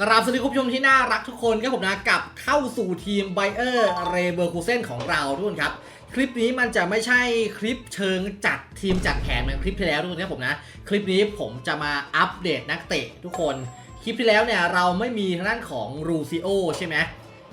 กราบสวัสดีคุณผู้ชมที่น่ารักทุกคนครับผมนะกลับเข้าสู่ทีมไบเออร์เรเบอร์คูเซนของเราทุกคนครับ คลิปนี้มันจะไม่ใช่คลิปเชิงจัดทีมจัดแผนเหมือนคลิปที่แล้วทุกคนครับผมนะ คลิปนี้ผมจะมาอัปเดตนักเตะทุกคน คลิปที่แล้วเนี่ยเราไม่มีทางด้านของรูซิโอใช่ไหม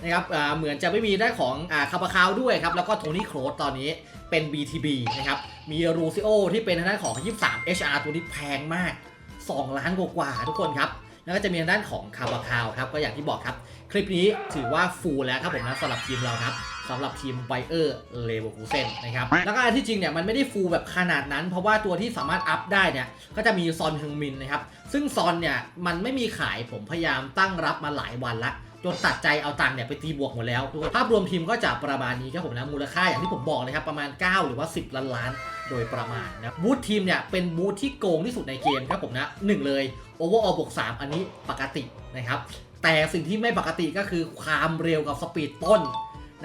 นะครับอ่าเหมือนจะไม่มีด้านของอ่าคาบาคาวด้วยครับแล้วก็โทนี่โครสตอนนี้เป็น BTB นะครับมีรูซิโอที่เป็นทางด้านของ 23 HR ตัวนี้แพงมาก 2 ล้านกว่าทุกคนครับ แล้วก็จะมีทางด้านของคาบาคาวครับก็อย่างที่บอกครับ คลิปนี้ถือว่าฟูลแล้วครับผมนะสำหรับทีมเราครับสำหรับทีมไบเออร์เลเวอร์คูเซนนะครับแล้วก็ที่จริงเนี่ยมันไม่ได้ฟูลแบบขนาดนั้น เพราะว่าตัวที่สามารถอัพได้เนี่ยก็จะมีซอนฮึงมินนะครับซึ่งซอนเนี่ยมันไม่มีขายผมพยายามตั้งรับมาหลายวันละจนตัดใจเอาตังค์เนี่ยไปตีบวกหมดแล้วทุกคนภาพรวมทีมก็จะประมาณนี้ครับผมนะมูลค่าอย่างที่ผมบอกเลยครับประมาณ 9 หรือว่า 10 ล้านล้าน โดยประมาณนะบูธทีมเนี่ยเป็นบูธที่โกงที่สุดในเกมครับผมนะหนึ่งเลยโอเวอร์ออลบวก3อันนี้ปกตินะครับ แต่สิ่งที่ไม่ปกติก็คือความเร็วกับสปีดต้น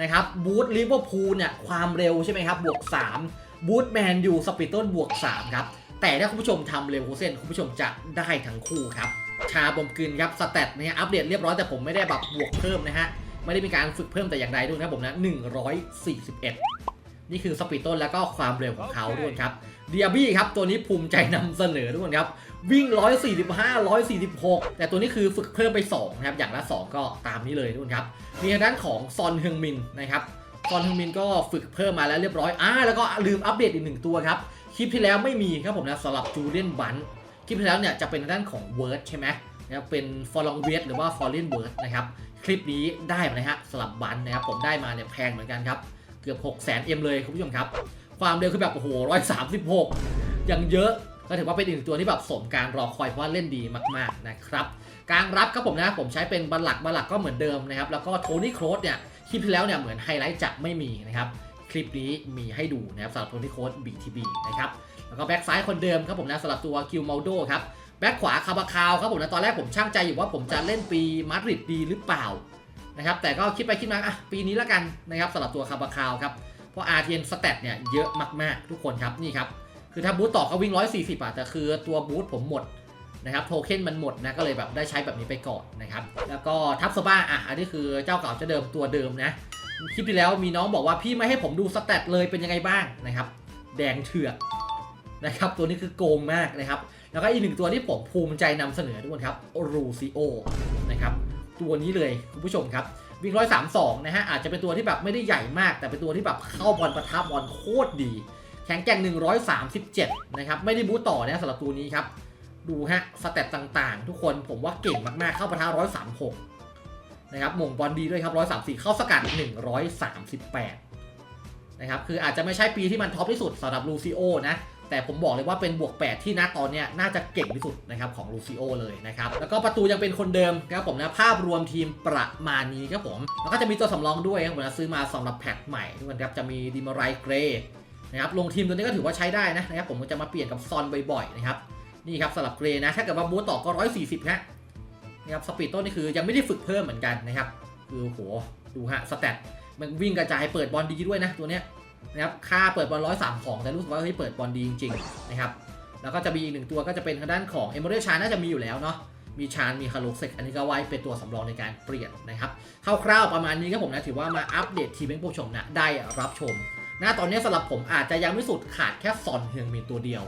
นะครับบูธลิเวอร์พูลเนี่ยความเร็วใช่ไหมครับบวก3บูธแมนยูสปีดต้นบวก3ครับแต่ถ้าคุณผู้ชมทำเร็วโคเซนคุณผู้ชมจะได้ทั้งคู่ครับชาบมกลืนครับสเตตเนี่ยอัปเดตเรียบร้อยแต่ผมไม่ได้แบบบวกเพิ่มนะฮะไม่ได้มีการฝึกเพิ่มแต่อย่างใดด้วยนะครับผมนะ141 นี่คือสปีดต้นแล้วก็ความเร็วของเขาด้วยครับเดียบี้ครับตัวนี้ภูมิใจนำเสนอทุกคนครับวิ่ง 145 146 แต่ตัวนี้คือฝึกเพิ่มไป2นะครับอย่างละ 2 ก็ตามนี้เลยทุกคนครับมีทางด้านของซอนเฮงมินนะครับซอนเฮงมินก็ฝึกเพิ่มมาแล้วเรียบร้อยอ่าแล้วก็ลืมอัปเดตอีกหนึ่งตัวครับคลิปที่แล้วไม่มีครับผมนะสำหรับจูเลียนบันคลิปที่แล้วเนี่ยจะเป็นทางด้านของ Word ใช่ไหมนะครับเป็น f o r l o n g w e t หรือว่า Foreign Word นะครับคลิปนี้ได้มานะฮะสลับบันนะครับผมได้มาเนี่ยแพงเหมือนกันครับ เกือบ6 0 0 0 0 0 M เลยคุณผู้ชมครับ ความเร็วคือแบบโอ้โห136อย่างเยอะก็ถือว่าเป็นอีกหนึ่งตัวที่แบบสมการรอคอยเพราะว่าเล่นดีมากๆนะครับกลางรับครับผมนะผมใช้เป็นบัลลักบัลลักก็เหมือนเดิมนะครับแล้วก็โทนี่โครสเนี่ยคลิปที่แล้วเนี่ยเหมือนไฮไลท์จะไม่มีนะครับคลิปนี้มีให้ดูนะครับสำหรับโทนี่โครส BTB นะครับแล้วก็แบ็กซ้ายคนเดิมครับผมนะสำหรับตัวคิวมาโดครับแบ็กขวาคาบาคาวครับผมนะตอนแรกผมช่างใจอยู่ว่าผมจะเล่นปีมาดริดดีหรือเปล่า นะครับแต่ก็คิดไปคิดมาอะปีนี้แล้วกันนะครับสำหรับตัวคาบาคาวครับเพราะ RTN สเตตเนี่ยเยอะมากๆ ทุกคนครับนี่ครับคือถ้าบูทต่อก็วิ่ง 140อะแต่คือตัวบูทผมหมดนะครับโทเค็นมันหมดนะก็เลยแบบได้ใช้แบบนี้ไปก่อนนะครับแล้วก็ทับสบ้าอะอันนี้คือเจ้าเก่าเจ้าเดิมตัวเดิมนะคลิปที่แล้วมีน้องบอกว่าพี่ไม่ให้ผมดูสเตตเลยเป็นยังไงบ้างนะครับแดงเถือกนะครับตัวนี้คือโกงมากนะครับแล้วก็อีกหนึ่งตัวที่ผมภูมิใจนำเสนอทุกคนครับรูซิโอ ตัวนี้เลยคุณผู้ชมครับวิ่งร้อยสามสองนะฮะอาจจะเป็นตัวที่แบบไม่ได้ใหญ่มาก แต่เป็นตัวที่แบบเข้าบอลประทับบอลโคตรดี แข็งแกร่ง 137 นะครับ ไม่ได้บูตต่อนะสำหรับตัวนี้ครับ ดูฮะสเตตต่างๆ ทุกคนผมว่าเก่งมากๆเข้าประทับ136 นะครับมงบอลดีด้วยครับ 134 เข้าสกัด 138 นะครับคืออาจจะไม่ใช่ปีที่มันท็อปที่สุดสำหรับลูซิโอนะ แต่ผมบอกเลยว่าเป็นบวก 8 ที่ณตอนเนี้ยน่าจะเก่งที่สุดนะครับของลูซิโอเลยนะครับ แล้วก็ประตูยังเป็นคนเดิมครับผมนะภาพรวมทีมประมาณนี้ครับผม แล้วก็จะมีตัวสำรองด้วยครับผมนะซื้อมาสำหรับแพทใหม่ทุกคนครับจะมีดิมาไรเกรนะครับลงทีมตัวนี้ก็ถือว่าใช้ได้นะนะครับผมจะมาเปลี่ยนกับซอนบ่อยๆนะครับนี่ครับสำหรับเกรนะถ้าเกิดว่าบูตต่อก็ 140ฮะนะครับสปีดต้นนี่คือยังไม่ได้ฝึกเพิ่มเหมือนกันนะครับคือโหดูฮะสเตตมันวิ่งกระจายเปิดบอลดีด้วยนะตัวเนี้ย นะครับค่าเปิดบอลร้อยสามของแต่รู้สึกว่าเฮ้ยเปิดบอลดีจริงๆนะครับแล้วก็จะมีอีกหนึ่งตัวก็จะเป็นทางด้านของเอมเบอร์ชานน่าจะมีอยู่แล้วเนาะมีชานมีคารุเซกอันนี้ก็ไว้เป็นตัวสำรองในการเปลี่ยนนะครับคร่าวๆประมาณนี้ครับผมนะถือว่ามาอัปเดตทีมให้ผู้ชมนะได้รับชมนะตอนนี้สำหรับผมอาจจะยังไม่สุดขาดแค่ซอนเฮืองมินตัวเดียว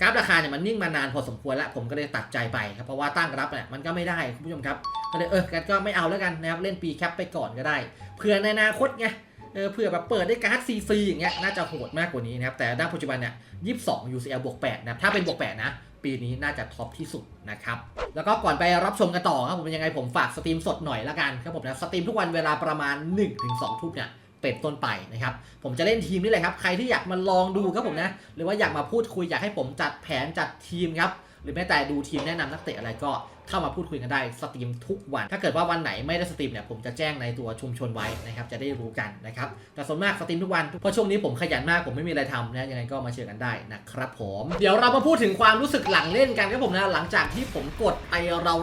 กราฟราคาเนี่ยมันนิ่งมานานพอสมควรแล้วผมก็เลยตัดใจไปครับเพราะว่าตั้งรับเนี่ยมันก็ไม่ได้คุณผู้ชมครับก็เลยเออกันก็ไม่เอาแล้วกันนะครับเล่นปีแคปไปก่อนก็ได้เผื่อในอนาคตไง เออเผื่อแบบเปิดได้การ์ดฟรีอย่างเงี้ยน่าจะโหดมากกว่านี้นะครับแต่ด้านปัจจุบันเนี่ย22 UCL บวก8นะถ้าเป็นบวก8นะปีนี้น่าจะท็อปที่สุดนะครับแล้วก็ก่อนไปรับชมกันต่อครับผมยังไงผมฝากสตรีมสดหน่อยละกันครับผมนะสตรีมทุกวันเวลาประมาณ 1-2 ทุ่มเนี่ยเป็นต้นไปนะครับ ผมจะเล่นทีมนี่เลยครับ ใครที่อยากมาลองดูครับผมนะ หรือว่าอยากมาพูดคุยอยากให้ผมจัดแผนจัดทีมครับ หรือแม้แต่ดูทีมแนะนำนักเตะอะไรก็ เข้ามาพูดคุยกันได้สตรีมทุกวัน ถ้าเกิดว่าวันไหนไม่ได้สตรีมเนี่ยผมจะแจ้งในตัวชุมชนไว้นะครับจะได้รู้กันนะครับแต่ส่วนมากสตรีมทุกวันเพราะช่วงนี้ผมขยันมากผมไม่มีอะไรทำนะยังไงก็มาเชียร์กันได้นะครับผมเดี๋ยวเรามาพูดถึงความรู้สึกหลังเล่นกันครับผมนะหลังจากที่ผมกดไป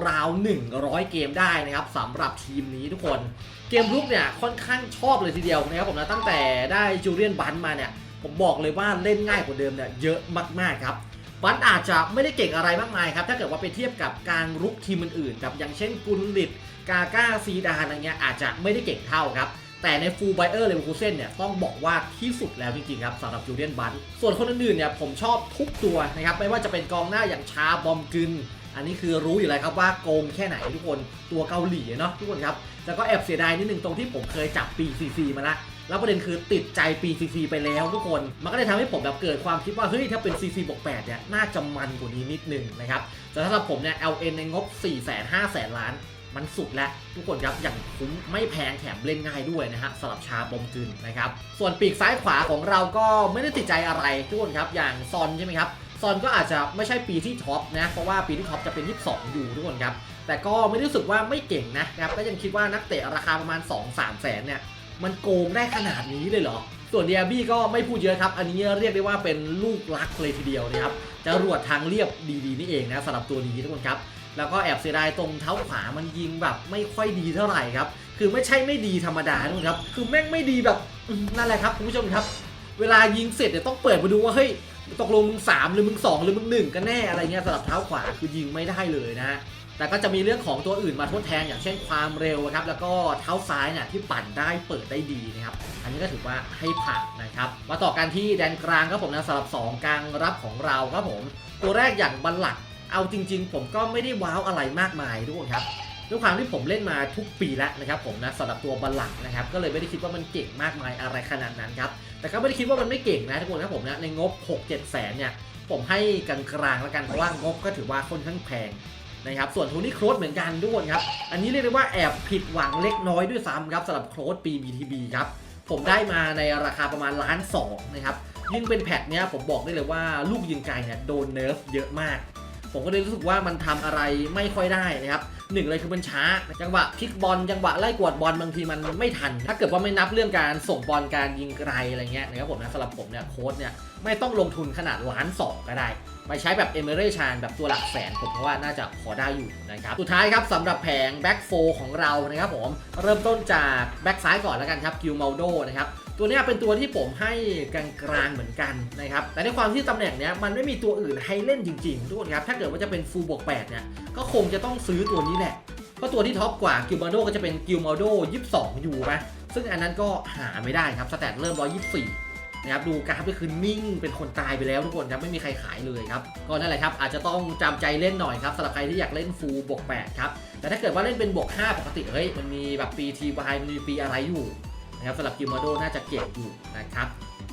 ราวๆ100 เกมได้นะครับสำหรับทีมนี้ทุกคนเกมลุกเนี่ยค่อนข้างชอบเลยทีเดียวนะครับผมนะตั้งแต่ได้จูเลียนบันมาเนี่ยผมบอกเลยว่าเล่นง่ายกว่าเดิมเนี่ยเยอะมากๆครับ บัตอาจจะไม่ได้เก่งอะไรมากมายครับ ถ้าเกิดว่าไปเทียบกับการรุกทีมอื่นๆกับอย่างเช่นกุนลิตกาก้าซีดานอะไรเงี้ยอาจจะไม่ได้เก่งเท่าครับ แต่ในฟูลไบเออร์เลเวอร์คูเซนเนี่ยต้องบอกว่าที่สุดแล้วจริงๆครับสำหรับจูเลียนบันส่วนคนอื่นๆเนี่ยผมชอบทุกตัวนะครับไม่ว่าจะเป็นกองหน้าอย่างชาบอมกึนอันนี้คือรู้อยู่แล้วครับว่าโกงแค่ไหนทุกคนตัวเกาหลีเนาะทุกคนครับแล้วก็แอบเสียดายนิดนึงตรงที่ผมเคยจับปีซีซีมาละ แล้วประเด็นคือติดใจปีซีซีไปแล้วทุกคน มันก็เลยทำให้ผมแบบเกิดความคิดว่าเฮ้ยถ้าเป็น CC บวก8เนี่ยน่าจะมันกว่านี้นิดนึงนะครับแต่สำหรับผมเนี่ย LN ในงบ4 5 0 0 0 0ล้านมันสุดแล้วทุกคนครับอย่างคุ้มไม่แพงแถมเล่นง่ายด้วยนะฮะสำหรับชาบอมกึนนะครับส่วนปีกซ้ายขวาของเราก็ไม่ได้ติดใจอะไรทุกคนครับอย่างซอนใช่ไหมครับซอนก็อาจจะไม่ใช่ปีที่ท็อปนะเพราะว่าปีที่ท็อปจะเป็น 22 อยู่ทุกคนครับแต่ก็ไม่รู้สึกว่าไม่เก่งนะครับก็ยังคิดว่านักเตะราคาประมาณ 2-3 แสนเนี่ย มันโกงได้ขนาดนี้เลยเหรอ ส่วนเดียบี้ก็ไม่พูดเยอะครับ อันนี้เรียกได้ว่าเป็นลูกรักเลยทีเดียวนะครับจะรวดทางเรียบดีๆนี่เองนะสำหรับตัวนี้ทุกคนครับ แล้วก็แอบเสียดายตรงเท้าขวามันยิงแบบไม่ค่อยดีเท่าไหร่ครับ คือไม่ใช่ไม่ดีธรรมดาทุกคนครับ คือแม่งไม่ดีแบบนั่นแหละครับคุณผู้ชมครับ เวลายิงเสร็จเนี่ยต้องเปิดมาดูว่าเฮ้ยตกลงมึง3หรือมึง2หรือมึง1กันแน่อะไรเงี้ยสำหรับเท้าขวาคือยิงไม่ได้เลยนะฮะ แต่ก็จะมีเรื่องของตัวอื่นมาทดแทนอย่างเช่นความเร็วครับ แล้วก็เท้าซ้ายเนี่ยที่ปั่นได้เปิดได้ดีนะครับ อันนี้ก็ถือว่าให้ผ่านนะครับ มาต่อกันที่แดนกลางครับผมนะสำหรับ 2กลางรับของเราครับผม ตัวแรกอย่างบัลลักเอาจริง ๆ ผมก็ไม่ได้ว้าวอะไรมากมายทุกคนครับด้วยความที่ผมเล่นมาทุกปีแล้วนะครับผมนะสำหรับตัวบัลลักนะครับก็เลยไม่ได้คิดว่ามันเก่งมากมายอะไรขนาดนั้นครับแต่ก็ไม่ได้คิดว่ามันไม่เก่งนะทุกคนครับผมนะในงบ 6 7 แสนเนี่ยผมให้กลางๆแล้วกันเพราะว่างบก็ถือว่าค่อนข้างแพง นะครับส่วนโทนี่โครสเหมือนกันทุกคนครับ อันนี้เรียกได้ว่าแอบผิดหวังเล็กน้อยด้วยซ้ำครับสำหรับโครสปี BTB ครับผมได้มาในราคาประมาณล้านสองนะครับยิ่งเป็นแพทเนี้ยผมบอกได้เลยว่าลูกยิงไกลเนี่ยโดนเนิร์ฟเยอะมาก ผมก็เลยรู้สึกว่ามันทำอะไรไม่ค่อยได้นะครับ หนึ่งเลยคือมันช้า จังหวะพลิกบอลจังหวะไล่กวดบอลบางทีมันไม่ทัน ถ้าเกิดว่าไม่นับเรื่องการส่งบอลการยิงไกลอะไรเงี้ยนะครับผมนะสำหรับผมเนี่ยโค้ดเนี่ยไม่ต้องลงทุนขนาดล้านสองก็ได้ ไปใช้แบบเอเมเรชานแบบตัวหลักแสนผมเพราะว่าน่าจะพอได้อยู่นะครับ สุดท้ายครับสำหรับแผงแบ็กโฟของเรานะครับผมเริ่มต้นจากแบ็กซ้ายก่อนแล้วกันครับกิลมาโดนะครับ ตัวนี้เป็นตัวที่ผมให้กลางๆเหมือนกันนะครับ แต่ในความที่ตำแหน่งเนี้ยมันไม่มีตัวอื่นให้เล่นจริงๆทุกคนครับ ถ้าเกิดว่าจะเป็นฟูลบวก8เนี่ย ก็คงจะต้องซื้อตัวนี้แหละ เพราะตัวที่ท็อปกว่ากิลมาโดก็จะเป็นกิลมาโด22อยู่ไหมซึ่งอันนั้นก็หาไม่ได้ครับ สแตทเริ่ม124นะครับดูกราฟก็คือนิ่งเป็นคนตายไปแล้วทุกคนครับไม่มีใครขายเลยครับก็นั่นแหละครับอาจจะต้องจำใจเล่นหน่อยครับสำหรับใครที่อยากเล่นฟูลบวก8ครับแต่ถ้าเกิดว่าเล่นเป็นบวก5ปกติเฮ้ยมันมีแบบปีทีวมันมีปีอะไรอยู่ นะครับสำหรับกิลมาโดน่าจะเก่งอยู่นะครับ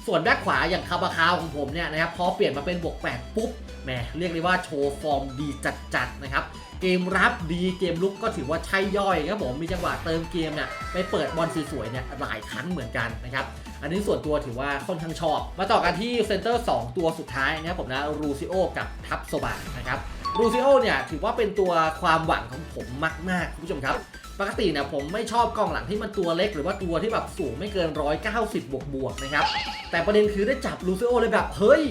ส่วนแบ็คขวาอย่างคาบาคาวของผมเนี่ยนะครับพอเปลี่ยนมาเป็นบวก8ปุ๊บแหมเรียกได้ว่าโชว์ฟอร์มดีจัดๆนะครับเกมรับดีเกมลุกก็ถือว่าใช่ย่อยครับผมมีจังหวะเติมเกมเนี่ยไปเปิดบอลสวยๆเนี่ยหลายครั้งเหมือนกันนะครับอันนี้ส่วนตัวถือว่าค่อนข้างชอบ มาต่อกันที่เซนเตอร์ 2 ตัวสุดท้ายนะครับผมนะรูซิโอกับทับโซบานะครับรูซิโอเนี่ยถือว่าเป็นตัวความหวังของผมมากๆคุณผู้ชมครับ ปกติเนี่ยผมไม่ชอบกองหลังที่มันตัวเล็กหรือว่าตัวที่แบบสูงไม่เกิน 190 บวกบวกๆนะครับ แต่ประเด็นคือได้จับลูซิโอเลยแบบเฮ้ย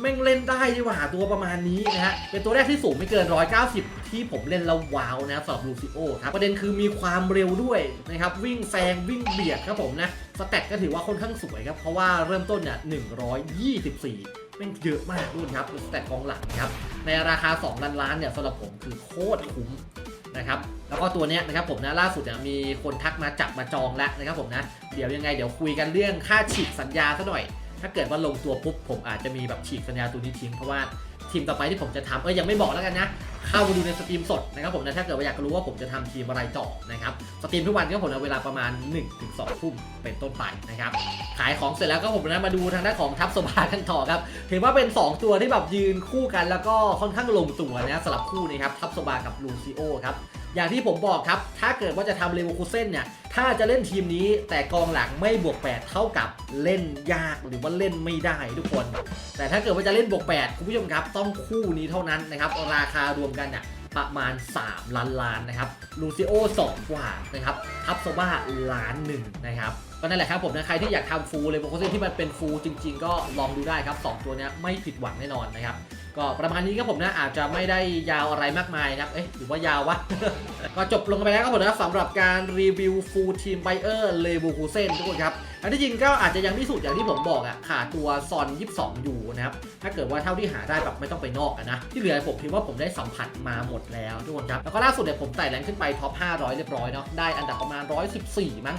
แม่งเล่นได้ดีหว่าตัวประมาณนี้นะฮะ เป็นตัวแรกที่สูงไม่เกิน 190 ที่ผมเล่นแล้วว้าวนะสำหรับลูซิโอครับ ประเด็นคือมีความเร็วด้วยนะครับ วิ่งแซงวิ่งเบียดครับผมนะสแตทก็ถือว่าค่อนข้างสวยครับ เพราะว่าเริ่มต้นเนี่ย124แม่งเยอะมากด้วยครับสแตทกองหลังครับ ในราคา 2 ล้านล้านเนี่ยสำหรับผมคือโคตรคุ้ม นะครับแล้วก็ตัวเนี้ยนะครับผมนะล่าสุดเนี่ยมีคนทักมาจับมาจองแล้วนะครับผมนะเดี๋ยวยังไงเดี๋ยวคุยกันเรื่องค่าฉีกสัญญาซะหน่อย ถ้าเกิดว่าลงตัวปุ๊บผมอาจจะมีแบบฉีกสัญญาตัวนี้ทิ้งเพราะว่า ทีมต่อไปที่ผมจะทำเอ้ยยังไม่บอกแล้วกันนะเข้ามาดูในสตรีมสดนะครับผมนะถ้าเกิดว่าอยากรู้ว่าผมจะทำทีมอะไรต่อนะครับสตรีมทุกวันก็ผมเวลาประมาณ 1-2ทุ่มเป็นต้นไปนะครับขายของเสร็จแล้วก็ผมนะมาดูทางด้านของทัพสบากันต่อครับถือว่าเป็น 2 ตัวที่แบบยืนคู่กันแล้วก็ค่อนข้างลงตัวนะสำหรับคู่นี้ครับทัพโซบากับลูซิโอครับอย่างที่ผมบอกครับ ถ้าเกิดว่าจะทำเลเวอร์คูเซ่นเนี่ย ถ้าจะเล่นทีมนี้แต่กองหลังไม่บวก 8 เท่ากับเล่นยากหรือว่าเล่นไม่ได้ทุกคน แต่ถ้าเกิดว่าจะเล่นบวก 8 คุณผู้ชมครับ ต้องคู่นี้เท่านั้นนะครับ ราคารวมกันเนี่ยประมาณ 3 ล้านล้านนะครับ ลูซิโอ 2 กว่านะครับทับโซบ้าล้านหนึ่งนะครับก็นั่นแหละครับผมนะใครที่อยากทำฟูลเลยโบโคเซนที่มันเป็นฟูลจริง ๆ ก็ลองดูได้ครับสองตัวนี้ไม่ผิดหวังแน่นอนนะครับก็ประมาณนี้ครับผมนะอาจจะไม่ได้ยาวอะไรมากมายนะครับ เอ๊ะหรือว่ายาววะ ก็จบลงไปแล้วครับผมนะสำหรับการรีวิวฟูลทีมไบเออร์เลบูคูเซนทุกคนครับอันที่จริงก็อาจจะยังไม่สุดอย่างที่ผมบอกอะขาดตัวซอน 22 อยู่นะครับ ถ้าเกิดว่าเท่าที่หาได้แบบไม่ต้องไปนอกอะนะ ที่เหลือผมคิดว่าผมได้สัมผัสมาหมดแล้วทุกคนครับ แล้วก็ล่าสุดเนี่ยผมไต่แรงขึ้นไปท็อป 500 เรียบร้อยเนาะได้อันดับประมาณ 114 มั้ง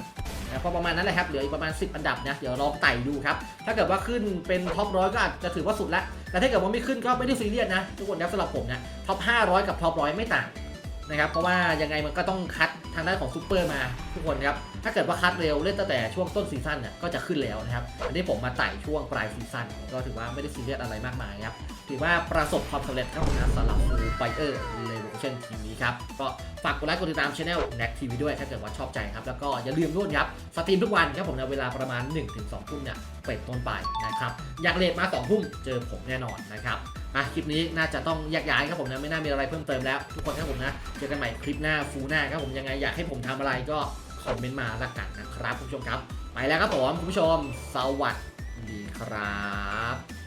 นะพอประมาณนั้นแหละครับ เหลืออีกประมาณ 10 อันดับนะ เดี๋ยวลองไต่ดูครับ ถ้าเกิดว่าขึ้นเป็นท็อปร้อยก็อาจจะถือว่าสุดละ แต่ถ้าเกิดว่าไม่ขึ้นก็ไม่ได้ซีเรียสนะ ทุกคนนะสำหรับผมนะ ท็อป 500 กับท็อปร้อยไม่ต่างนะครับ เพราะว่ายังไงมันก็ต้องคัดทางด้านของซูเปอร์มาทุกคนครับ ถ้าเกิดว่าคัดเร็วเล่นตั้งแต่ช่วงต้นซีซั่นเนี่ยก็จะขึ้นแล้วนะครับ อันนี้ผมมาไต่ช่วงปลายซีซั่นก็ถือว่าไม่ได้ซีเรียสอะไรมากมายครับ ถือว่าประสบความสำเร็จครับผมนะสำหรับฟูไบเออร์เลเว เช่นทีมนี้ครับ ก็ฝากกดไลค์กดติดตามช anel Neck TV ด้วยถ้าเกิดว่าชอบใจครับ แล้วก็อย่าลืมด้วยครับสตรีมทุกวันครับผมในะเวลาประมาณ 1-2ทุ่มเนี่ยเป็นต้นไปนะครับ อยากเลทมา2ทุ่มเจอผมแน่นอนนะครับอะคลิปนี้น่าจะต้องแยกย้ายครับผมนะไม่น่ามีอะไรเพิ่มเติมแล้ว ทุกคนครับผมนะเจอกันใหม่คลิปหน้าฟูหน้าครับผมยังไงอยากให้ผมทำอะไรก็คอมเมนต์มาละกันนะครับคุณผู้ชมครับ ไปแล้วครับผมคุณผู้ชม สวัสดีครับ